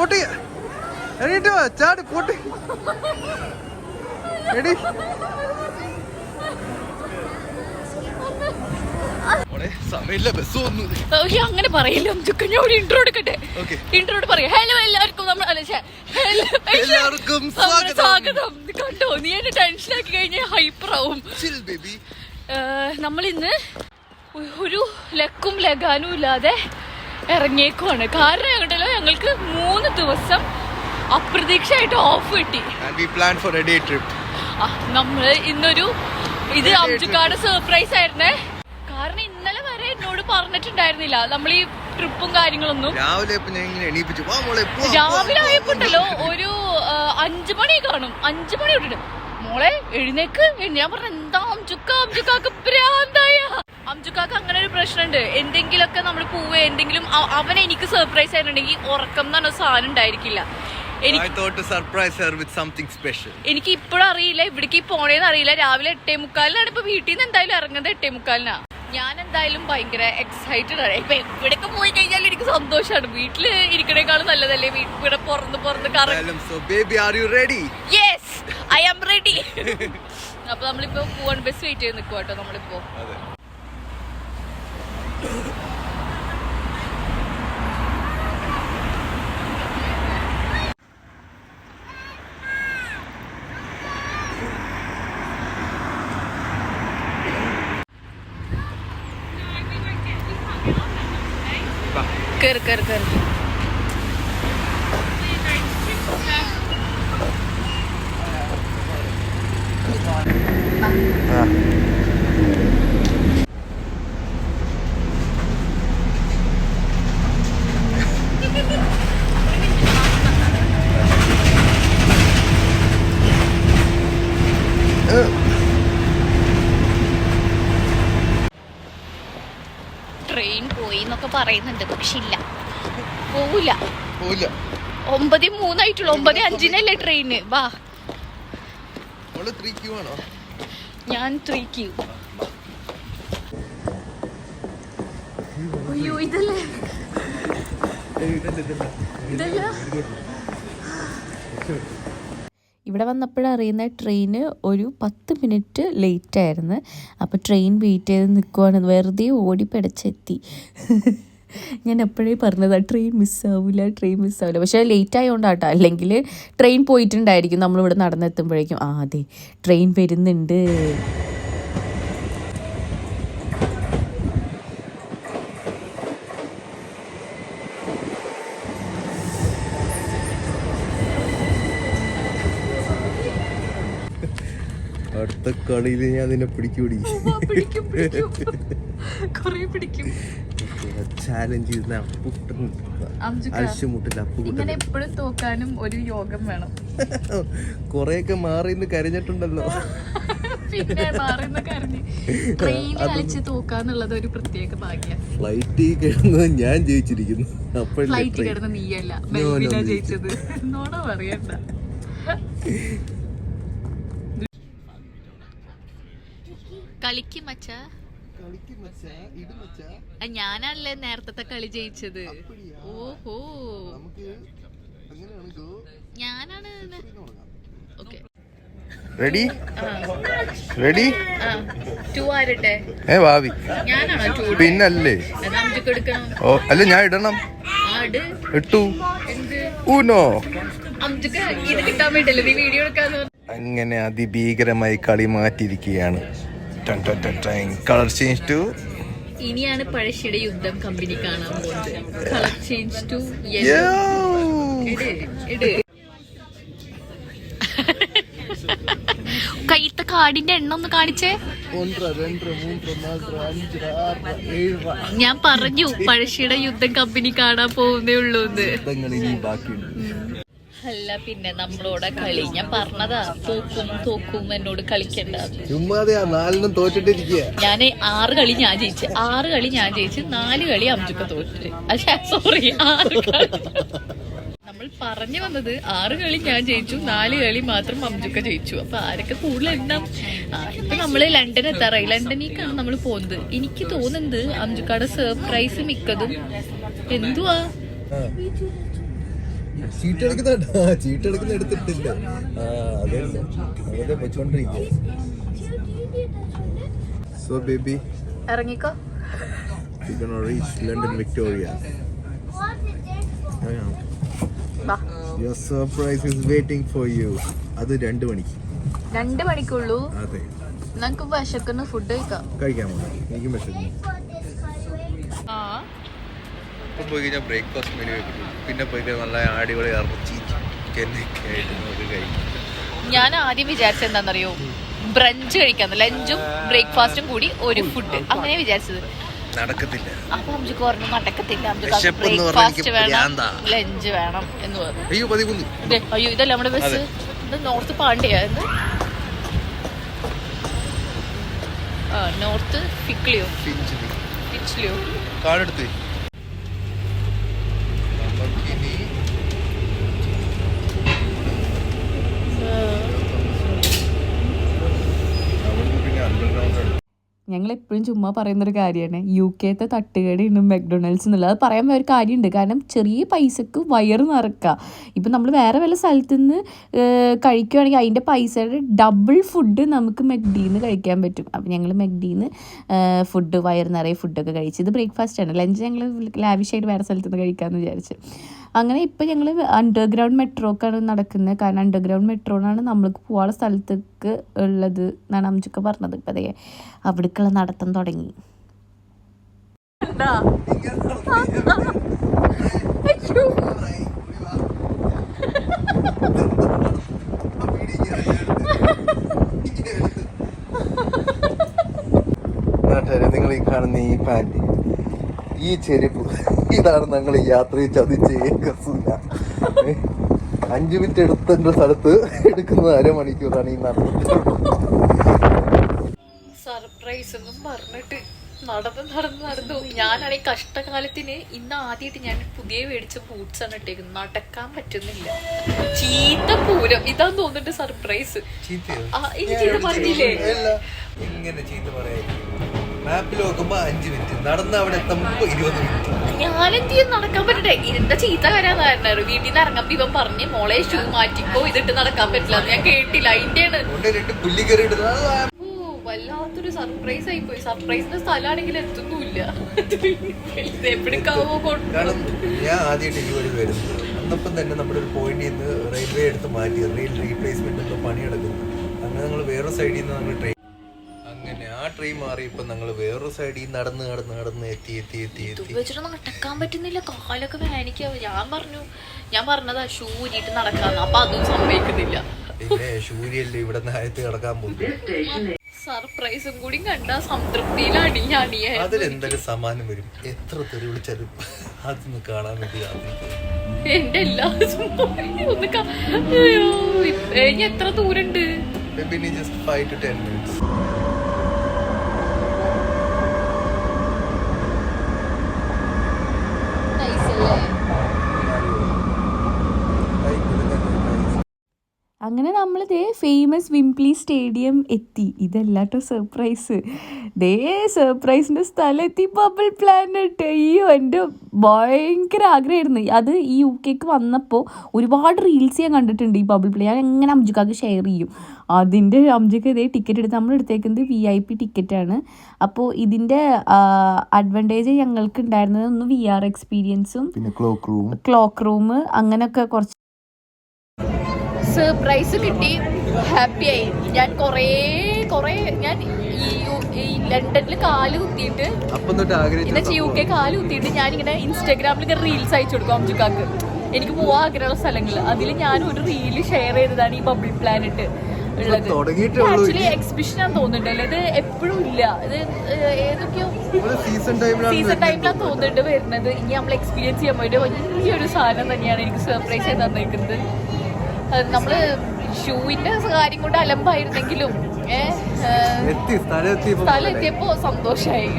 പൊട്ടി എണീറ്റ് ചാടി പൊട്ടി എടി അങ്ങനെ പറയില്ല. ഞാൻ ഒരു ഇൻട്രോ എടുക്കട്ടെ? Okay. ഇൻട്രോ പറയാം. ഹലോ എല്ലാവർക്കും. നമ്മൾ എല്ലാവർക്കും സ്വാഗതം. കണ്ടോ? നീ എന്നെ കഴിഞ്ഞാൽ ഹൈപ്പർ ആവും. നമ്മൾ ഇന്ന് ഒരു ലക്കും ലഗാനും ഇല്ലാതെ ഇറങ്ങിയേക്കുവാണ്. കാരണം എങ്ങോട്ടല്ലോ ഞങ്ങൾക്ക് മൂന്ന് ദിവസം അപ്രതീക്ഷയായിട്ട് ഓഫ് കിട്ടി. നമ്മൾ ഇന്നൊരു ഇത് അബ്ജുക്കാട് സർപ്രൈസ് ആയിരുന്നേ. കാരണം ഇന്നലെ വരെ എന്നോട് പറഞ്ഞിട്ടുണ്ടായിരുന്നില്ല. നമ്മൾ ഈ ട്രിപ്പും കാര്യങ്ങളൊന്നും. രാവിലെ രാവിലെ ആയപ്പോണ്ടല്ലോ ഒരു അഞ്ചു മണി കാണും. അഞ്ചു മണി തൊട്ടിട്ട് മോളെ എഴുന്നേക്ക്. ഞാൻ പറഞ്ഞ എന്താ അംജുക്ക? അംജുക്കാക്ക് ഭ്രാന്തായ അംജുക്കാക്ക് അങ്ങനെ ഒരു പ്രശ്നമുണ്ട് എന്തെങ്കിലുമൊക്കെ നമ്മൾ പോവുക എന്തെങ്കിലും അവനെ അവൻ എനിക്ക് സർപ്രൈസ് ആയിട്ടുണ്ടെങ്കിൽ ഉറക്കം എന്ന് പറഞ്ഞ സാധനം ഉണ്ടായിരിക്കില്ല. എനിക്ക് ഇപ്പോഴും അറിയില്ല ഇവിടേക്ക് പോണേന്ന് അറിയില്ല. രാവിലെ എട്ടേ മുക്കാലിനാണ് ഇപ്പൊ വീട്ടിൽ നിന്ന് എന്തായാലും ഇറങ്ങുന്നത് എട്ടേ മുക്കാലിനാ. ഞാൻ എന്തായാലും ഭയങ്കര എക്സൈറ്റഡ് ആണ്. ഇപ്പൊ എവിടെയൊക്കെ പോയി കഴിഞ്ഞാൽ എനിക്ക് സന്തോഷമാണ് വീട്ടിൽ ഇരിക്കണേക്കാളും നല്ലതല്ലേ? വീട്ടിൽ ഇവിടെ പുറന്ന് പുറന്ന് കറങ്ങി? യെസ് ഐ ആം റെഡി അപ്പൊ നമ്മളിപ്പോ പോവാൻ ബസ് വെയിറ്റ് ചെയ്ത് നിൽക്കുവാട്ടോ നമ്മളിപ്പോ. അതെ. കേറ് കേറ് കേറ് ട്രെയിൻ പോയി എന്നൊക്കെ പറയുന്നുണ്ട് പക്ഷെ ഇല്ല. പോവില്ല പോവില്ല. ഒമ്പത് മൂന്നായിട്ടുള്ളൂ ഒമ്പത് അഞ്ചിനല്ലേ ട്രെയിന്. വാ? ഞാൻ ത്രീ ക്യൂ അയ്യോ ഇതല്ലേ? ഇതല്ല. ഇവിടെ വന്നപ്പോഴറിയുന്ന ട്രെയിന് ഒരു പത്ത് മിനിറ്റ് ലേറ്റ് ആയിരുന്നു. അപ്പോൾ ട്രെയിൻ വെയിറ്റ് ചെയ്ത് നിൽക്കുവാണ് വെറുതെ ഓടി പിടച്ചെത്തി. ഞാൻ എപ്പോഴേ പറഞ്ഞതാണ് ട്രെയിൻ മിസ്സാവില്ല ട്രെയിൻ മിസ്സാവില്ല പക്ഷേ ലേറ്റ് ആയതുകൊണ്ടാട്ടോ അല്ലെങ്കിൽ ട്രെയിൻ പോയിട്ടുണ്ടായിരിക്കും. നമ്മളിവിടെ നടന്നെത്തുമ്പോഴേക്കും ആ അതെ ട്രെയിൻ വരുന്നുണ്ട്. അടുത്ത കളിയിൽ ഞാൻ നിന്നെ പിടിക്കൂടി പിടിക്കും ചാലഞ്ച് ഇങ്ങനെ എപ്പോഴും തോക്കാനും ഒരു യോഗം വേണം. കൊറേയൊക്കെ മാറി കരഞ്ഞിട്ടുണ്ടല്ലോ. പിന്നെ മാറുന്ന കരഞ്ഞ് ട്രെയിൻ കളിച്ച് തോക്കാന്നുള്ളത് ഒരു പ്രത്യേക ഭാഗ്യ. ഫ്ലൈറ്റിൽ കിടന്ന് ഞാൻ ജയിച്ചിരിക്കുന്നു. അപ്പോഴല്ലേ ഫ്ലൈറ്റ് train. കിടന്ന് നീയല്ല. ജയിച്ചത്. നോട പറയണ്ട. കളിക്ക് മച്ച. മച്ചാ, ഇട് മച്ചാ. ഞാനല്ലേ നേരത്തെ കളി ജയിച്ചത്. ഓഹോ. ഞാനാണ് ഓക്കെ. റെഡി റെഡി ഏ ഭാവി ഞാനാണോ ടു പിന്നല്ലേ. ഓ അല്ല ഞാൻ ഇടണം. ആട് ഇട്ടു. ഊനോ? അങ്ങനെ അതിഭീകരമായി കളി മാറ്റിയിരിക്കുകയാണ്. കളർ ചേഞ്ച് ടു ഇനിയാണ് പഴശ്ശിയുടെ യുദ്ധം കമ്പനി കാണാൻ പോകുന്നത്. കളർ ചേഞ്ച് ടു കയ്യത്തെ കാടിന്റെ എണ്ണ ഒന്ന് കാണിച്ചേ. ഞാൻ പറഞ്ഞു പഴശ്ശിയുടെ യുദ്ധം കമ്പനി കാണാൻ പോകുന്നേ ഉള്ളൂ എന്ന് ഇനി ബാക്കിയുണ്ട്. അല്ല പിന്നെ നമ്മളോട് കളി. ഞാൻ പറഞ്ഞതാ തോക്കും തോക്കും എന്നോട് കളിക്കണ്ട. ചുമ്മാതെ ആ നാലിനും തോറ്റിട്ടിരിക്കുക ഞാൻ ആറ് കളി ഞാൻ ജയിച്ചു. ആറ് കളി ഞാൻ ജയിച്ചു നാല് കളി അംജുക്ക തോറ്റിട്ട്. അല്ല സോറി ആറ് കളി. നമ്മൾ പറഞ്ഞു വന്നത് ആറ് കളി ഞാൻ ജയിച്ചു നാല് കളി മാത്രം അംജുക്ക ജയിച്ചു. അപ്പൊ ആരൊക്കെ കൂടുതൽ എണ്ണം ഇപ്പൊ നമ്മൾ ലണ്ടൻ എത്താറായി ലണ്ടനിലേക്കാണ് നമ്മൾ പോകുന്നത് എനിക്ക് തോന്നുന്നത് അംജുക്കയുടെ സർപ്രൈസ് മിക്കതും എന്തുവാ? ചീട്ട് എടുക്കുന്ന ചീട്ട് എടുക്കുന്ന എടുത്തിട്ടില്ല ആ അതന്നെ അതൊക്കെ വെച്ചോണ്ടിരിക്കുക സോ ബേബി ഇറങ്ങിക്കോ. You gonna reach London Victoria വാ. Your surprise is waiting for you അത് രണ്ട് മണിക്ക്. രണ്ട് മണിക്കുള്ളൂ. അതെ. നമുക്ക് വിശക്കുന്ന ഫുഡ് കഴിക്കാം. കഴിക്കാൻ പോകാം എനിക്കും വിശക്കുന്നു. ഇപ്പം പോയി കഴിഞ്ഞാൽ ബ്രേക്ക്ഫാസ്റ്റ് മെനു കിട്ടും പിന്നെ പോയി കഴിഞ്ഞാൽ നല്ല അടിപൊളി ഇറച്ചി ചിക്കനൊക്കെ ആയിട്ട് നമുക്ക് കഴിക്കും. ഞാൻ ആദ്യം വിചാരിച്ചത് എന്താണെന്നറിയോ? ബ്രഞ്ച് കഴിക്കാന്ന്. ലഞ്ചും ബ്രേക്ക്ഫാസ്റ്റും കൂടി ഒരു ഫുഡ് അങ്ങനെ വിചാരിച്ചത്. നടക്കത്തില്ല. അപ്പൊ അമ്മയ്ക്ക് പറഞ്ഞു നടക്കത്തില്ല. ബ്രേക്ക്ഫാസ്റ്റ് വേണം ലഞ്ച് വേണം എന്ന് പറഞ്ഞു. അയ്യോ അയ്യോ ഇതല്ല നമ്മുടെ ബസ് ഇത് നോർത്ത് പാണ്ഡ്യായിരുന്നു നോർത്ത് ഫിക്ലിയോ. പിഞ്ചിന് കാർഡ് കാടെടുത്ത് നമുക്കിനി നമുക്ക് പിന്നെ അണ്ടർഗ്രൗണ്ട് ഉണ്ട് ഞങ്ങൾ എപ്പോഴും ചുമ്മാ പറയുന്നൊരു കാര്യമാണ്. യു കെത്തെ തട്ടുകടയുണ്ട് മെക്ഡൊണാൾഡ്സ് എന്നുള്ളത്. അത് പറയാൻ ഒരു കാര്യമുണ്ട്. കാരണം ചെറിയ പൈസക്ക് വയറ് നിറക്കുക ഇപ്പം നമ്മൾ വേറെ വല്ല സ്ഥലത്തു നിന്ന് കഴിക്കുകയാണെങ്കിൽ അതിന്റെ പൈസയുടെ ഡബിൾ ഫുഡ് നമുക്ക് മെക്ഡിന്ന് കഴിക്കാൻ പറ്റും. അപ്പം ഞങ്ങൾ മെക്ഡിന്ന് ഫുഡ് വയറ് നിറയെ ഫുഡൊക്കെ കഴിച്ച് ഇത് ബ്രേക്ക്ഫാസ്റ്റ് ആണ്. ലഞ്ച് ഞങ്ങൾ ലാവിഷായിട്ട് വേറെ സ്ഥലത്ത് നിന്ന് കഴിക്കാമെന്ന് വിചാരിച്ച്. അങ്ങനെ ഇപ്പം ഞങ്ങൾ അണ്ടർഗ്രൗണ്ട് മെട്രോ മെട്രോക്കാണ് നടക്കുന്നത് കാരണം അണ്ടർഗ്രൗണ്ട് മെട്രോനാണ് നമ്മൾക്ക് പോകാനുള്ള സ്ഥലത്തേക്ക് ഉള്ളത് എന്നാണ് അമ്മച്ചൊക്കെ പറഞ്ഞത്. ഇപ്പം അതേ അവിടേക്കുള്ള നടത്തം തുടങ്ങി. നാട്ടുകാരെ നിങ്ങൾ ഈ കാണുന്ന ഈ പാന്റ് ഈ ചെരുപ്പ് ഇതാണ് ഞങ്ങൾ ഈ യാത്രയിൽ ചതിച്ച് ഏകസുല. അഞ്ചു മിനിറ്റ് എടുത്തേണ്ട സ്ഥലത്ത് എടുക്കുന്നത് അരമണിക്കൂറാണ് ഈ നടന്നത്. സർപ്രൈസ് ഒന്നും പറഞ്ഞിട്ട് നടന്ന് നടന്ന് നടന്നു. ഞാനാണെങ്കിൽ കഷ്ടകാലത്തിന് ഇന്ന് ആദ്യമായിട്ട് ഞാൻ പുതിയ മേടിച്ച ബൂട്ട്സ് ആണ് ഇട്ടേക്കുന്നത്. നടക്കാൻ പറ്റുന്നില്ല. ചീത്ത പൂരം. ഇതാന്ന് തോന്നിട്ട് സർപ്രൈസ്. ചീത്ത പറഞ്ഞില്ലേ? ഇങ്ങനെ ചീത്ത പറയായിരിക്കും മാപ്പിൽ നോക്കുമ്പോ അഞ്ചു മിനിറ്റ്. നടന്ന് അവിടെ എത്തുമ്പോ ഇരുപത് മിനിറ്റ്. ഞാനെന്ത് ചെയ്യും? നടക്കാൻ പറ്റട്ടെ. ഇതിന്റെ ചീത്ത വരാന്നായിരുന്നു വീട്ടിൽ നിന്ന് ഇറങ്ങുമ്പോ ഇവൻ പറഞ്ഞു മോളെ ഷൂ മാറ്റിക്കോ ഇതിട്ട് നടക്കാൻ പറ്റില്ല ഞാൻ കേട്ടില്ല. അതിന്റെയാണ് വല്ലാത്തൊരു സർപ്രൈസ് ആയി പോയി. സർപ്രൈസിന്റെ സ്ഥലമാണെങ്കിൽ എത്തുന്നില്ല എവിടേക്കാവോ ഞാൻ ആദ്യമായിട്ട് ഈ വഴി വരുന്നത്. അന്നപ്പം തന്നെ നമ്മുടെ ഒരു പോയിന്റിൽ നിന്ന് റെയിൽവേ എടുത്ത് മാറ്റി റെയിൽ റീപ്ലേസ്മെന്റ് പണിയെടുക്കുന്നു. അങ്ങനെ ഞങ്ങൾ വേറെ സൈഡിൽ നിന്ന് ഞങ്ങൾ ട്രെയിൻ ട്രെയിൻ മാറി ഇപ്പൊ ഞങ്ങൾ വേറൊരു സൈഡിൽ നടന്ന് നടന്ന് നടന്ന് എത്തി എത്തി എത്തി എത്തി. വെച്ചിട്ട് നടക്കാൻ പറ്റുന്നില്ല. കാലൊക്കെ വേനിക്കാവും ഞാൻ പറഞ്ഞു ഞാൻ പറഞ്ഞതാ ഷൂ ഊരിയിട്ട് നടക്കാന്ന്. അപ്പൊ അതും സംഭവിക്കുന്നില്ല പിന്നെ സൂര്യല്ലേ ഇവിടെ നായത്ത് കിടക്കാൻ പോകും സർപ്രൈസും കൂടി കണ്ട സംതൃപ്തിയിലാണ് ഞാൻ അണിയെ അതിലെന്തൊക്കെ സമാനം വരും? എത്ര തെറി വിളിച്ചാലും അതൊന്ന് കാണാൻ വേണ്ടി എന്റെ എല്ലാ ഒന്ന് ഇനി എത്ര ദൂരണ്ട്? പിന്നെ just five to ten minutes അങ്ങനെ നമ്മൾ ദേ ഫേമസ് വിംപ്ലി സ്റ്റേഡിയം എത്തി. ഇതല്ലാട്ടോ സർപ്രൈസ് ദേ സർപ്രൈസിന്റെ സ്ഥലം എത്തി ബബിൾ പ്ലാനറ്റ് അയ്യോ എന്റെ ഭയങ്കര ആഗ്രഹമായിരുന്നു. അത് ഈ യു കെക്ക് വന്നപ്പോൾ ഒരുപാട് റീൽസ് ഞാൻ കണ്ടിട്ടുണ്ട് ഈ ബബിൾ പ്ലേ ഞാൻ എങ്ങനെ അംജുക്കാക്ക് ഷെയർ ചെയ്യും? അതിന്റെ അംജുക്ക് ഇതേ ടിക്കറ്റ് എടുത്ത് നമ്മൾ എടുത്തേക്കുന്നത് വി ഐ പി ടിക്കറ്റാണ് അപ്പോൾ ഇതിന്റെ അഡ്വാന്റേജ് ഞങ്ങൾക്ക് ഉണ്ടായിരുന്നത് ഒന്ന് വി ആർ എക്സ്പീരിയൻസും ക്ലോക്ക് റൂം ക്ലോക്ക് റൂം അങ്ങനെയൊക്കെ കുറച്ച് സർപ്രൈസ് കിട്ടി. ഹാപ്പിയായി ഞാൻ കുറേ കുറേ ഞാൻ ഈ ലണ്ടനിൽ കാൽ കുത്തിയിട്ട് എന്നുവെച്ചാൽ യു കെ കാൽ കുത്തിയിട്ട് ഞാനിങ്ങനെ ഇൻസ്റ്റാഗ്രാമിൽ റീൽസ് അയച്ചു കൊടുക്കും അംജുക്കാക്ക്. എനിക്ക് പോവാൻ ആഗ്രഹമുള്ള സ്ഥലങ്ങൾ. അതിൽ ഞാൻ ഒരു റീൽ ഷെയർ ചെയ്തതാണ് ഈ ബബിൾ പ്ലാനറ്റ് ഉള്ളത്. ആക്ച്വലി എക്സിബിഷൻ ആണെന്ന് തോന്നുന്നുണ്ട് ഇത് എപ്പോഴും ഇല്ല. ഇത് ഏതൊക്കെയോ സീസൺ ടൈമിലാണ് തോന്നുന്നുണ്ട് വരുന്നത്. ഇനി നമ്മൾ എക്സ്പീരിയൻസ് ചെയ്യാൻ പോയിട്ട് വലിയൊരു സാധനം തന്നെയാണ് എനിക്ക് സർപ്രൈസ് ചെയ്ത് തന്നേക്കുന്നത്. അത് നമ്മൾ ഷൂവിന്റെ കാര്യം കൊണ്ട് അലമ്പായിരുന്നെങ്കിലും സ്ഥലം എത്തിയപ്പോ സന്തോഷായി.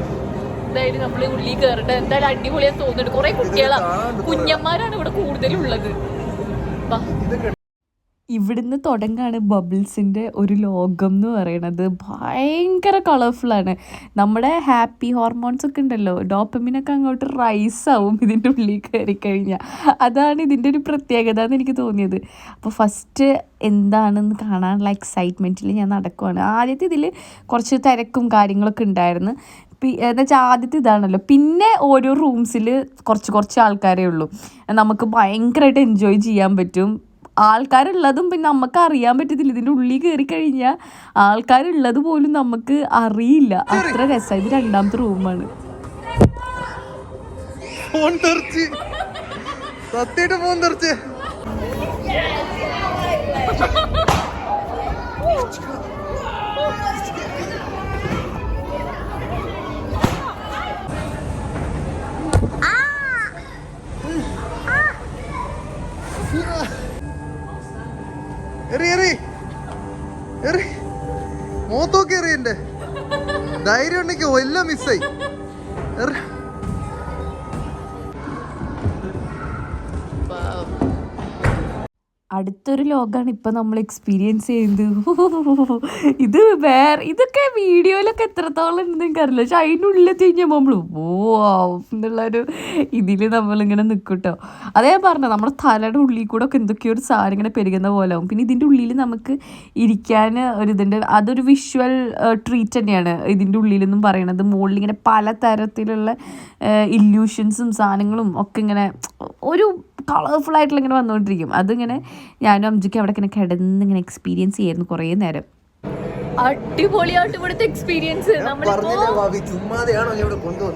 എന്തായാലും നമ്മൾ ഉള്ളി കയറിട്ട് എന്തായാലും അടിപൊളിയാ തോന്നുന്നുണ്ട്. കുറെ കുട്ടികളാ. കുഞ്ഞന്മാരാണ് ഇവിടെ കൂടുതലുള്ളത്. ഇവിടുന്ന് തുടങ്ങാണ് ബബിൾസിന്റെ ഒരു ലോകം എന്ന് പറയണത്. ഭയങ്കര കളർഫുള്ളാണ് നമ്മുടെ ഹാപ്പി ഹോർമോൺസ് ഒക്കെ ഉണ്ടല്ലോ ഡോപ്പമിനൊക്കെ അങ്ങോട്ട് റൈസ് ആവും ഇതിന്റെ ഉള്ളിൽ കയറി കഴിഞ്ഞാൽ അതാണ് ഇതിന്റെ ഒരു പ്രത്യേകത എന്ന് എനിക്ക് തോന്നിയത്. അപ്പോൾ ഫസ്റ്റ് എന്താണെന്ന് കാണാനുള്ള എക്സൈറ്റ്മെന്റിൽ ഞാൻ നടക്കുവാണ്. ആദ്യത്തെ ഇതിൽ കുറച്ച് തിരക്കും കാര്യങ്ങളൊക്കെ ഉണ്ടായിരുന്നു. എന്നുവെച്ചാൽ എന്ന് വെച്ചാൽ ആദ്യത്തെ ഇതാണല്ലോ. പിന്നെ ഓരോ റൂംസിൽ കുറച്ച് കുറച്ച് ആൾക്കാരേ ഉള്ളൂ. നമുക്ക് ഭയങ്കരമായിട്ട് എൻജോയ് ചെയ്യാൻ പറ്റും. ആൾക്കാരുള്ളതും പിന്നെ നമുക്ക് അറിയാൻ പറ്റത്തില്ല. ഇതിന്റെ ഉള്ളിൽ കയറി കഴിഞ്ഞാൽ ആൾക്കാരുള്ളത് പോലും നമുക്ക് അറിയില്ല. അത്ര രസമാണ് ഇത് രണ്ടാമത്തെ റൂമാണ്. ഫോൺ തെറിച്ച്. സത്യമായിട്ട് ഫോൺ തെറിച്ച്. എറി എറി. എറി. മൂത്തോക്കി എറിയണ്ടേ ധൈര്യം ഉണ്ടെങ്കിൽ എല്ലാം മിസ്സായി എറി. അടുത്തൊരു ലോകമാണ് ഇപ്പം നമ്മൾ എക്സ്പീരിയൻസ് ചെയ്യുന്നത്. ഇത് വേറെ ഇതൊക്കെ വീഡിയോയിലൊക്കെ എത്രത്തോളം ഉണ്ടെന്ന് എനിക്കറിയില്ല. പക്ഷെ ഉള്ളിലെത്തി കഴിഞ്ഞപ്പോൾ നമ്മൾ ഓ എന്നുള്ളൊരു ഇതിൽ നമ്മളിങ്ങനെ നിൽക്കട്ടോ അതേ പറഞ്ഞു നമ്മുടെ തലയുടെ ഉള്ളിൽ കൂടെ ഒക്കെ എന്തൊക്കെയോ ഒരു സാധനം ഇങ്ങനെ പെരുകുന്ന പോലെ ആവും. പിന്നെ ഇതിന്റെ ഉള്ളിൽ നമുക്ക് ഇരിക്കാൻ ഒരു ഇതുണ്ട്. അതൊരു വിഷ്വൽ ട്രീറ്റ് തന്നെയാണ്. ഇതിന്റെ ഉള്ളിലെന്നും പറയണത്. മുകളിൽ ഇങ്ങനെ പല തരത്തിലുള്ള ഇല്യൂഷൻസും സാധനങ്ങളും ഒക്കെ ഇങ്ങനെ ഒരു കളർഫുൾ ആയിട്ടുള്ള ഇങ്ങനെ വന്നുകൊണ്ടിരിക്കും. അതിങ്ങനെ ഞാനും അമ്മയ്ക്ക് അവിടെ ഇങ്ങനെ കിടന്ന് ഇങ്ങനെ എക്സ്പീരിയൻസ് ചെയ്യായിരുന്നു കുറേ നേരം. അടിപൊളിയായിട്ട് ഇവിടുത്തെ എക്സ്പീരിയൻസ്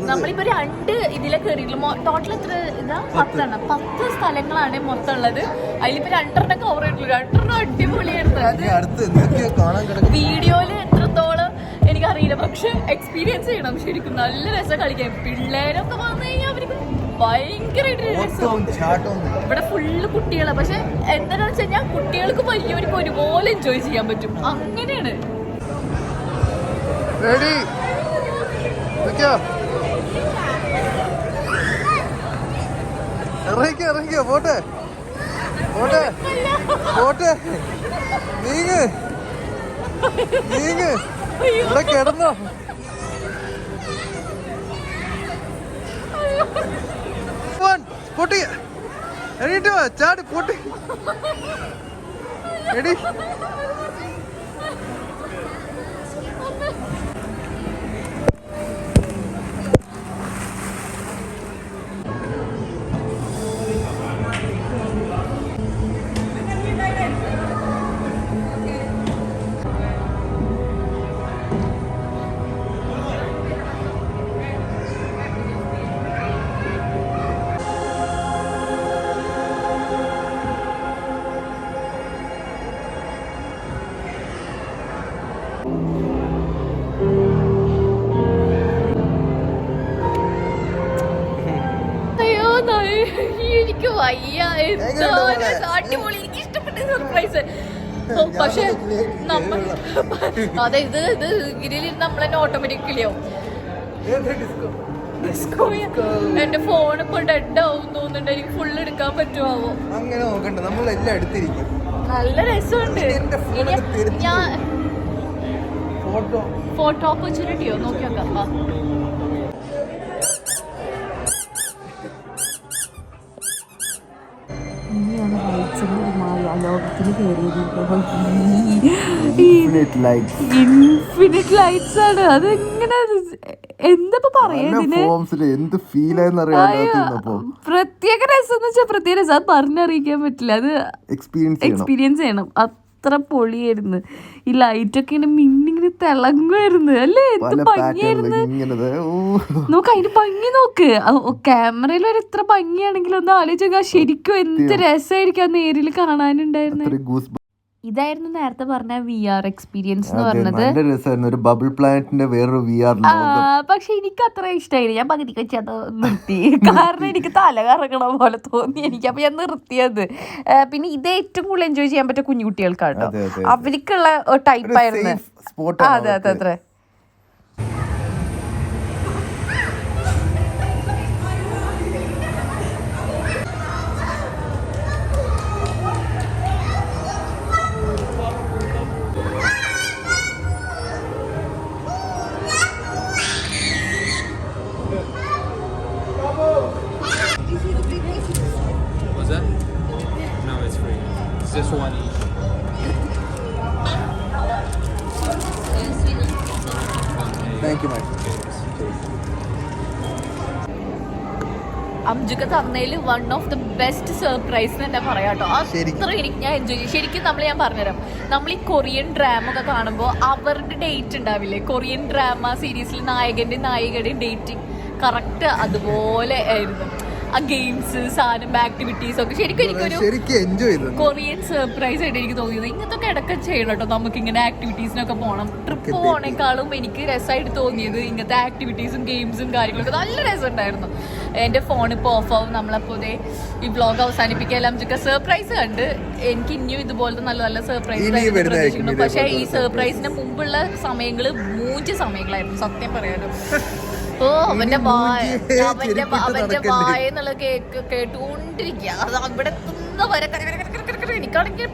നമ്മളിപ്പോ രണ്ട് ഇതിലെ കയറിയിട്ടുള്ളൂ ടോട്ടൽ എത്ര ഇതാ? പത്തെണ്ണം. പത്ത് സ്ഥലങ്ങളാണ് മൊത്തം ഉള്ളത്. അതിലിപ്പോ രണ്ടെണ്ണം കവർ ചെയ്തിട്ടുള്ളൂ. രണ്ടെണ്ണം അടിപൊളിയായിരുന്നു. വീഡിയോയിൽ എത്രത്തോളം എനിക്കറിയില്ല. പക്ഷെ എക്സ്പീരിയൻസ് ചെയ്യണം. ശരിക്കും നല്ല രസം കളിക്കാൻ. പിള്ളേരൊക്കെ വന്നു കഴിഞ്ഞാൽ അവർക്ക് ഭയങ്കരമായിട്ട് ഇവിടെ ഫുള്ള് കുട്ടികളാ. പക്ഷെ എന്താണെന്ന് വെച്ച് കഴിഞ്ഞാൽ കുട്ടികൾക്ക് വലിയവർക്ക് ഒരുപോലെ എൻജോയ് ചെയ്യാൻ പറ്റും. അങ്ങനെയാണ്. റെഡി ഇറങ്ങിക്കോ ഇറങ്ങിക്കോ. പോട്ടെ. പോട്ടെ. പോട്ടെ. നീങ്ങ്. നീങ്ങ്. ഇവിടെ കിടന്നോ പോവാൻ, പൊട്ടി എണീറ്റ് ചാടി പൊട്ടി എടി. അടിപൊളി. എനിക്ക് ഇഷ്ടപ്പെട്ട സർപ്രൈസ് പക്ഷെ നമ്മൾ അതെ ഇത് ഇത് ഗിരിയിലിരുന്ന് നമ്മളെന്നെ ഓട്ടോമാറ്റിക്കലി ആവും. ഡിസ്കോ എന്റെ ഫോൺ ഇപ്പൊ ഡെഡ് ആവും തോന്നുന്നുണ്ട്. എനിക്ക് ഫുൾ എടുക്കാൻ പറ്റുമോ അങ്ങനെ നോക്കണ്ട. നമ്മളെല്ലാം എടുത്തിരിക്കും. നല്ല രസമുണ്ട്. ഞാൻ ഫോട്ടോ ഫോട്ടോ ഓപ്പർച്യൂണിറ്റിയോ നോക്കി നോക്കാം. ലോകത്തിൽ കയറിയത് ഇൻഫിനിറ്റ് ലൈറ്റ്സ് ആണ്. അതെങ്ങനെ എന്താ പറയാ എന്ത് ഫീൽ പ്രത്യേക രസം എന്ന് വെച്ചാൽ പ്രത്യേക രസം. അത് പറഞ്ഞറിയിക്കാൻ പറ്റില്ല. അത് എക്സ്പീരിയൻസ് എക്സ്പീരിയൻസ് ചെയ്യണം. അത്ര പൊളിയായിരുന്നു. ഈ ലൈറ്റൊക്കെ ഇങ്ങനെ മിന്നിങ്ങനെ തിളങ്ങുമായിരുന്നു അല്ലേ? എന്ത് ഭംഗിയായിരുന്നു. നോക്ക് അതിന്റെ ഭംഗി നോക്ക്. ക്യാമറയിൽ വരെ എത്ര ഭംഗിയാണെങ്കിലും ഒന്ന് ആലോചിക്കുക ശരിക്കും എന്ത് രസമായിരിക്കും ആ നേരിൽ കാണാനുണ്ടായിരുന്നത് ഗൂസ് ഇതായിരുന്നു നേരത്തെ പറഞ്ഞ വി ആർ എക്സ്പീരിയൻസ് എന്ന് പറഞ്ഞത്. നല്ല രസമായിരുന്നു. ഒരു ബബിൾ പ്ലാനറ്റിന്റെ വേറൊരു വി ആർ പക്ഷെ എനിക്ക് അത്ര ഇഷ്ടമായില്ല ഞാൻ പകുതി വെച്ച് അത് നിർത്തി. കാരണം എനിക്ക് തല കറങ്ങണ പോലെ തോന്നി. എനിക്ക് അപ്പൊ ഞാൻ നിർത്തിയത്. പിന്നെ ഇത് ഏറ്റവും കൂടുതൽ എൻജോയ് ചെയ്യാൻ പറ്റിയ കുഞ്ഞു കുട്ടികൾക്കാട്ടോ അതെ, അതെ, അവർക്കുള്ള ടൈപ്പായിരുന്നു അതെ അതെ അതെ this one. Thank you, my അംജുക്ക് തന്നതിൽ one of the best surprise തന്നെ പറയാം കേട്ടോ. അത്ര എനിക്ക് ഞാൻ എൻജോയ് ചെയ്യും. ശരിക്കും നമ്മൾ ഞാൻ പറഞ്ഞുതരാം. നമ്മൾ ഈ കൊറിയൻ ഡ്രാമ ഒക്കെ കാണുമ്പോൾ അവരുടെ ഡേറ്റ് ഉണ്ടാവില്ലേ? കൊറിയൻ ഡ്രാമ സീരീസിൽ നായകന്റെ നായികയുടെയും ഡേറ്റിംഗ് കറക്റ്റ് അതുപോലെ ആയിരുന്നു. ആ ഗെയിംസ് സാധനം ആക്ടിവിറ്റീസ് ഒക്കെ. ശരിക്കും എനിക്കൊരു കൊറിയൻ സർപ്രൈസ് ആയിട്ട് എനിക്ക് തോന്നിയത്. ഇങ്ങനത്തെ ഇടയ്ക്ക് ചെയ്യണം കേട്ടോ. നമുക്ക് ഇങ്ങനെ ആക്ടിവിറ്റീസിനൊക്കെ പോകണം ട്രിപ്പ് പോകണേക്കാളും എനിക്ക് രസമായിട്ട് തോന്നിയത് ഇങ്ങനത്തെ ആക്ടിവിറ്റീസും ഗെയിംസും കാര്യങ്ങളൊക്കെ. നല്ല രസമുണ്ടായിരുന്നു. എന്റെ ഫോൺ ഇപ്പോൾ ഓഫ് ആവും. നമ്മളപ്പോൾ ദേ ഈ ബ്ലോഗ് അവസാനിപ്പിക്കാനും ചുക്ക സർപ്രൈസ് കണ്ട്. എനിക്ക് ഇനിയും ഇതുപോലത്തെ നല്ല നല്ല സർപ്രൈസ് പ്രതീക്ഷിക്കുന്നു. പക്ഷേ ഈ സർപ്രൈസിന് മുമ്പുള്ള സമയങ്ങൾ മൂഞ്ച് സമയങ്ങളായിരുന്നു. സത്യം പറയാലോ. ഓ അവന്റെ ബോയ് അവന്റെ അവന്റെ? എന്നുള്ള കേക്ക് കേട്ടുകൊണ്ടിരിക്കുക അത് അവിടെ വരെ എനിക്കാണെങ്കിൽ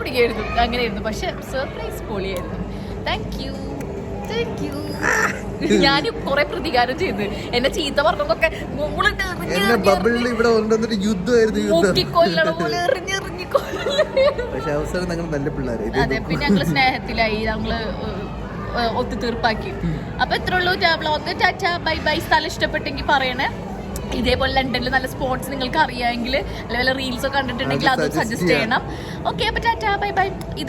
പിടിക്കായിരുന്നു. അങ്ങനെയായിരുന്നു. പക്ഷെ സർപ്രൈസ് പൊളിയായിരുന്നു. താങ്ക് യു താങ്ക് യു ഞാൻ കുറെ പ്രതികാരം ചെയ്ത്. എന്നെ ചീത്ത പറഞ്ഞതൊക്കെ മുകളിട്ട് എറിഞ്ഞ് എന്നെ എറിഞ്ഞ് ബബിളിൽ ഇവിടെ കൊണ്ടുവന്നിട്ട് യുദ്ധമായിരുന്നു യുദ്ധം. പക്ഷെ അവസരം ഞങ്ങൾ നല്ല പിള്ളേരെ അതെ പിന്നെ ഞങ്ങൾ സ്നേഹത്തിലായി. ഞങ്ങൾ ഒത്തുതീർപ്പാക്കി അപ്പൊ ഇത്ര ഉള്ളൂ വ്ളോഗ്. Tata bye bye. സ്ഥലം ഇഷ്ടപ്പെട്ടെങ്കിൽ പറയണേ. ഇതേപോലെ ലണ്ടനിൽ നല്ല സ്പോർട്സ് നിങ്ങൾക്ക് അറിയാമെങ്കിൽ അല്ലെങ്കിൽ റീൽസ് ഒക്കെ കണ്ടിട്ടുണ്ടെങ്കിൽ അത് അതും സജസ്റ്റ് ചെയ്യണം. ഓക്കെ അപ്പൊ ടാറ്റ ബൈ ബൈ.